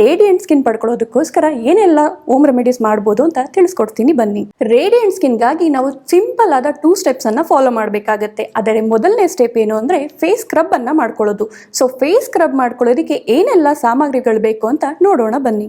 Radiant skin ಪಡ್ಕೊಳ್ಳೋದಕ್ಕೋಸ್ಕರ ಏನೆಲ್ಲ home remedies ಮಾಡ್ಬೋದು ಅಂತ ತಿಳಿಸ್ಕೊಡ್ತೀನಿ ಬನ್ನಿ. ರೇಡಿಯಂಟ್ ಸ್ಕಿನ್ಗಾಗಿ ನಾವು ಸಿಂಪಲ್ ಆದ ಟೂ ಸ್ಟೆಪ್ಸ್ ಅನ್ನ ಫಾಲೋ ಮಾಡಬೇಕಾಗತ್ತೆ. ಅದರ ಮೊದಲನೇ ಸ್ಟೆಪ್ ಏನು ಅಂದ್ರೆ ಫೇಸ್ ಸ್ಕ್ರಬ್ ಅನ್ನ ಮಾಡ್ಕೊಳ್ಳೋದು. ಸೊ ಫೇಸ್ ಸ್ಕ್ರಬ್ ಮಾಡ್ಕೊಳ್ಳೋದಕ್ಕೆ ಏನೆಲ್ಲ ಸಾಮಗ್ರಿಗಳು ಬೇಕು ಅಂತ ನೋಡೋಣ ಬನ್ನಿ.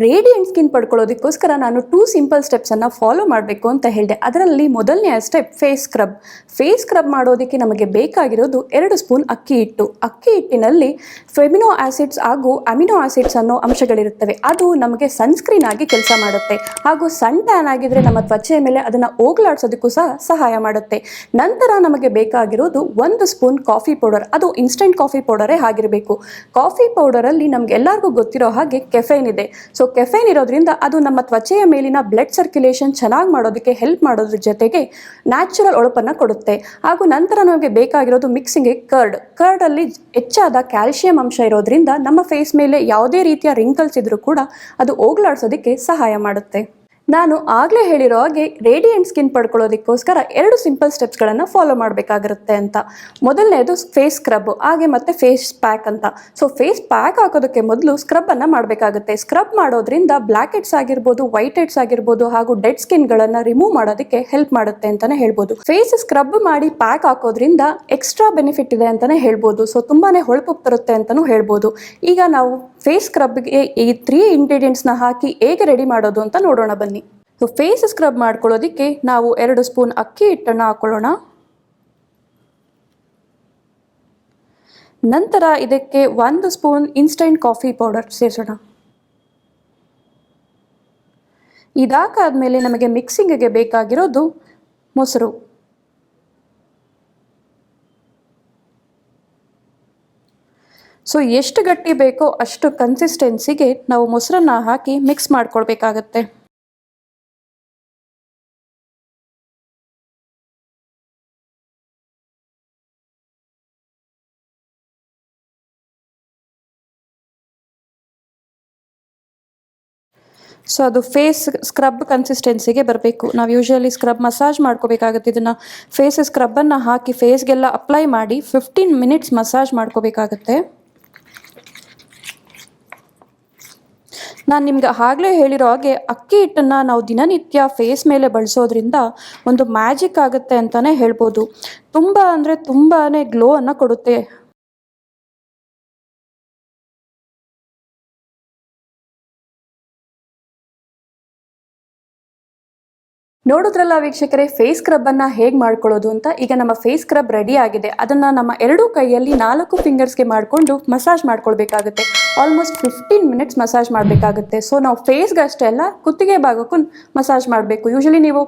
ರೇಡಿಯಂಟ್ ಸ್ಕಿನ್ ಪಡ್ಕೊಳ್ಳೋದಕ್ಕೋಸ್ಕರ ನಾನು ಟೂ ಸಿಂಪಲ್ ಸ್ಟೆಪ್ಸನ್ನು ಫಾಲೋ ಮಾಡಬೇಕು ಅಂತ ಹೇಳಿದೆ. ಅದರಲ್ಲಿ ಮೊದಲನೇ step face scrub face scrub ಮಾಡೋದಕ್ಕೆ ನಮಗೆ ಬೇಕಾಗಿರೋದು ಎರಡು ಸ್ಪೂನ್ ಅಕ್ಕಿ ಹಿಟ್ಟು. ಅಕ್ಕಿ ಹಿಟ್ಟಿನಲ್ಲಿ ಫೆಮಿನೋ ಆಸಿಡ್ಸ್ ಹಾಗೂ ಅಮಿನೋ ಆಸಿಡ್ಸ್ ಅನ್ನೋ ಅಂಶಗಳಿರುತ್ತವೆ. ಅದು ನಮಗೆ ಸನ್ಸ್ಕ್ರೀನ್ ಆಗಿ ಕೆಲಸ ಮಾಡುತ್ತೆ. ಹಾಗೂ ಸನ್ ಟ್ಯಾನ್ ಆಗಿದ್ರೆ ನಮ್ಮ ತ್ವಚೆಯ ಮೇಲೆ ಅದನ್ನು ಹೋಗ್ಲಾಡ್ಸೋದಕ್ಕೂ ಸಹ ಸಹಾಯ ಮಾಡುತ್ತೆ. ನಂತರ ನಮಗೆ ಬೇಕಾಗಿರೋದು ಒಂದು ಸ್ಪೂನ್ ಕಾಫಿ ಪೌಡರ್ ಅದು ಇನ್ಸ್ಟೆಂಟ್ ಕಾಫಿ ಪೌಡರೇ ಆಗಿರಬೇಕು. ಕಾಫಿ ಪೌಡರಲ್ಲಿ ನಮ್ಗೆ ಎಲ್ಲರಿಗೂ ಗೊತ್ತಿರೋ ಹಾಗೆ ಕೆಫೆನ್ ಇದೆ. ಸೊ ಕೆಫೈನ್ ಇರೋದ್ರಿಂದ ಅದು ನಮ್ಮ ತ್ವಚೆಯ ಮೇಲಿನ ಬ್ಲಡ್ ಸರ್ಕ್ಯುಲೇಷನ್ ಚೆನ್ನಾಗಿ ಮಾಡೋದಕ್ಕೆ ಹೆಲ್ಪ್ ಮಾಡೋದ್ರ ಜೊತೆಗೆ ನ್ಯಾಚುರಲ್ ಒಳಪನ್ನು ಕೊಡುತ್ತೆ. ಹಾಗೂ ನಂತರ ನಮಗೆ ಬೇಕಾಗಿರೋದು ಮಿಕ್ಸಿಂಗ್ಗೆ ಕರ್ಡ್ ಕರ್ಡಲ್ಲಿ ಹೆಚ್ಚಾದ ಕ್ಯಾಲ್ಶಿಯಂ ಅಂಶ ಇರೋದ್ರಿಂದ ನಮ್ಮ ಫೇಸ್ ಮೇಲೆ ಯಾವುದೇ ರೀತಿಯ ರಿಂಕಲ್ಸ್ ಇದ್ರೂ ಕೂಡ ಅದು ಹೋಗ್ಲಾಡ್ಸೋದಕ್ಕೆ ಸಹಾಯ ಮಾಡುತ್ತೆ. ನಾನು ಆಗಲೇ ಹೇಳಿರೋ ಹಾಗೆ ರೇಡಿಯಂಟ್ ಸ್ಕಿನ್ ಪಡ್ಕೊಳ್ಳೋದಕ್ಕೋಸ್ಕರ ಎರಡು ಸಿಂಪಲ್ ಸ್ಟೆಪ್ಸ್ಗಳನ್ನು ಫಾಲೋ ಮಾಡಬೇಕಾಗಿರುತ್ತೆ ಅಂತ. ಮೊದಲನೇದು ಫೇಸ್ ಸ್ಕ್ರಬ್ ಹಾಗೆ ಮತ್ತೆ ಫೇಸ್ ಪ್ಯಾಕ್ ಅಂತ. ಸೊ ಫೇಸ್ ಪ್ಯಾಕ್ ಹಾಕೋದಕ್ಕೆ ಮೊದಲು ಸ್ಕ್ರಬ್ಬನ್ನು ಮಾಡಬೇಕಾಗುತ್ತೆ. ಸ್ಕ್ರಬ್ ಮಾಡೋದ್ರಿಂದ ಬ್ಲ್ಯಾಕ್ ಹೆಡ್ಸ್ ಆಗಿರ್ಬೋದು ವೈಟ್ ಹೆಡ್ಸ್ ಆಗಿರ್ಬೋದು, ಹಾಗೂ ಡೆಡ್ ಸ್ಕಿನ್ಗಳನ್ನು ರಿಮೂವ್ ಮಾಡೋದಕ್ಕೆ ಹೆಲ್ಪ್ ಮಾಡುತ್ತೆ ಅಂತಲೇ ಹೇಳ್ಬೋದು. ಫೇಸ್ ಸ್ಕ್ರಬ್ ಮಾಡಿ ಪ್ಯಾಕ್ ಹಾಕೋದ್ರಿಂದ ಎಕ್ಸ್ಟ್ರಾ ಬೆನಿಫಿಟ್ ಇದೆ ಅಂತಲೇ ಹೇಳ್ಬೋದು. ಸೊ ತುಂಬಾ ಹೊಳಪು ಬರುತ್ತೆ ಅಂತಲೂ ಹೇಳ್ಬೋದು. ಈಗ ನಾವು ಫೇಸ್ ಸ್ಕ್ರಬ್ಗೆ ಈ ತ್ರೀ ಇಂಗ್ರೀಡಿಯೆಂಟ್ಸ್ನ ಹಾಕಿ ಹೇಗೆ ರೆಡಿ ಮಾಡೋದು ಅಂತ ನೋಡೋಣ ಬನ್ನಿ. ಸೊ ಫೇಸ್ ಸ್ಕ್ರಬ್ ಮಾಡ್ಕೊಳ್ಳೋದಕ್ಕೆ ನಾವು ಎರಡು ಸ್ಪೂನ್ ಅಕ್ಕಿ ಹಿಟ್ಟನ್ನು ಹಾಕೊಳ್ಳೋಣ. ನಂತರ ಇದಕ್ಕೆ ಒಂದು ಸ್ಪೂನ್ ಇನ್ಸ್ಟೆಂಟ್ ಕಾಫಿ ಪೌಡರ್ ಸೇರಿಸೋಣ. ಇದಾಕಾದ್ಮೇಲೆ ನಮಗೆ ಮಿಕ್ಸಿಂಗಿಗೆ ಬೇಕಾಗಿರೋದು ಮೊಸರು. ಸೊ ಎಷ್ಟು ಗಟ್ಟಿ ಬೇಕೋ ಅಷ್ಟು ಕನ್ಸಿಸ್ಟೆನ್ಸಿಗೆ ನಾವು ಮೊಸರನ್ನ ಹಾಕಿ ಮಿಕ್ಸ್ ಮಾಡ್ಕೊಳ್ಬೇಕಾಗತ್ತೆ. ಸೊ ಅದು ಫೇಸ್ ಸ್ಕ್ರಬ್ ಕನ್ಸಿಸ್ಟೆನ್ಸಿಗೆ ಬರಬೇಕು. ನಾವು ಯೂಶಲಿ ಸ್ಕ್ರಬ್ ಮಸಾಜ್ ಮಾಡ್ಕೋಬೇಕಾಗುತ್ತೆ. ಇದನ್ನು ಫೇಸ್ ಸ್ಕ್ರಬ್ಬನ್ನು ಹಾಕಿ ಫೇಸ್ಗೆಲ್ಲ ಅಪ್ಲೈ ಮಾಡಿ ಫಿಫ್ಟೀನ್ ಮಿನಿಟ್ಸ್ ಮಸಾಜ್ ಮಾಡ್ಕೋಬೇಕಾಗುತ್ತೆ. ನಾನು ನಿಮ್ಗೆ ಆಗಲೇ ಹೇಳಿರೋ ಹಾಗೆ ಅಕ್ಕಿ ಹಿಟ್ಟನ್ನು ನಾವು ದಿನನಿತ್ಯ ಫೇಸ್ ಮೇಲೆ ಬಳಸೋದ್ರಿಂದ ಒಂದು ಮ್ಯಾಜಿಕ್ ಆಗುತ್ತೆ ಅಂತಲೇ ಹೇಳ್ಬೋದು. ತುಂಬ ಅಂದರೆ ತುಂಬಾ ಗ್ಲೋ ಅನ್ನು ಕೊಡುತ್ತೆ. ನೋಡಿದ್ರಲ್ಲ ವೀಕ್ಷಕರೇ ಫೇಸ್ ಸ್ಕ್ರಬ್ ಅನ್ನ ಹೇಗೆ ಮಾಡ್ಕೊಳ್ಳೋದು ಅಂತ? ಈಗ ನಮ್ಮ ಫೇಸ್ ಸ್ಕ್ರಬ್ ರೆಡಿ ಆಗಿದೆ. ಅದನ್ನ ನಮ್ಮ ಎರಡೂ ಕೈಯಲ್ಲಿ ನಾಲ್ಕು ಫಿಂಗರ್ಸ್ಗೆ ಮಾಡಿಕೊಂಡು ಮಸಾಜ್ ಮಾಡ್ಕೊಳ್ಬೇಕಾಗುತ್ತೆ. ಆಲ್ಮೋಸ್ಟ್ ಫಿಫ್ಟೀನ್ ಮಿನಿಟ್ಸ್ ಮಸಾಜ್ ಮಾಡಬೇಕಾಗುತ್ತೆ. ಸೊ ನಾವು ಫೇಸ್ಗೆ ಅಷ್ಟೇ ಅಲ್ಲ, ಕುತ್ತಿಗೆ ಭಾಗಕ್ಕೂ ಮಸಾಜ್ ಮಾಡಬೇಕು. ಯೂಶಲಿ ನೀವು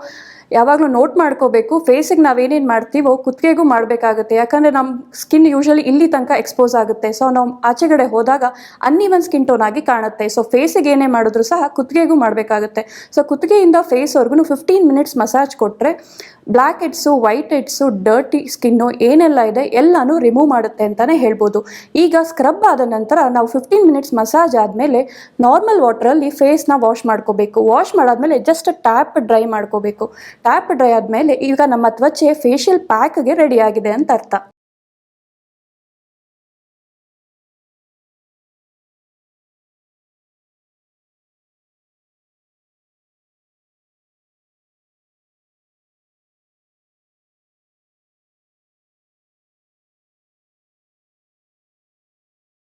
ಯಾವಾಗಲೂ ನೋಟ್ ಮಾಡ್ಕೋಬೇಕು ಫೇಸಿಗೆ ನಾವೇನೇನು ಮಾಡ್ತೀವೋ ಕುತ್ತಿಗೆಗೂ ಮಾಡಬೇಕಾಗುತ್ತೆ. ಯಾಕಂದರೆ ನಮ್ಮ ಸ್ಕಿನ್ ಯೂಶಲಿ ಇಲ್ಲಿ ತನಕ ಎಕ್ಸ್ಪೋಸ್ ಆಗುತ್ತೆ. ಸೊ ನಾವು ಆಚೆಗಡೆ ಹೋದಾಗ ಅನ್ನಿವನ್ ಸ್ಕಿನ್ ಟೋನ್ ಆಗಿ ಕಾಣುತ್ತೆ. ಸೊ ಫೇಸಿಗೆ ಏನೇ ಮಾಡಿದ್ರು ಸಹ ಕುತ್ತಿಗೆಗೂ ಮಾಡಬೇಕಾಗುತ್ತೆ. ಸೊ ಕುತ್ತಿಗೆಯಿಂದ ಫೇಸ್ವರೆಗೂ ಫಿಫ್ಟೀನ್ ಮಿನಿಟ್ಸ್ ಮಸಾಜ್ ಕೊಟ್ಟರೆ blackheads whiteheads dirty skin ಏನೆಲ್ಲ ಇದೆ ಎಲ್ಲನೂ ರಿಮೂವ್ ಮಾಡುತ್ತೆ ಅಂತಲೇ ಹೇಳ್ಬೋದು. ಈಗ ಸ್ಕ್ರಬ್ ಆದ ನಂತರ ನಾವು ಫಿಫ್ಟೀನ್ ಮಿನಿಟ್ಸ್ ಮಸಾಜ್ ಆದಮೇಲೆ ನಾರ್ಮಲ್ ವಾಟ್ರಲ್ಲಿ ಫೇಸ್ನ ವಾಶ್ ಮಾಡ್ಕೋಬೇಕು. ವಾಶ್ ಮಾಡಾದ್ಮೇಲೆ ಜಸ್ಟ್ ಟ್ಯಾಪ್ ಡ್ರೈ ಮಾಡ್ಕೋಬೇಕು. ಟ್ಯಾಪ್ ಡ್ರೈ ಆದಮೇಲೆ ಈಗ ನಮ್ಮ ತ್ವಚೆ ಫೇಶಿಯಲ್ ಪ್ಯಾಕ್ಗೆ ರೆಡಿ ಆಗಿದೆ ಅಂತ ಅರ್ಥ.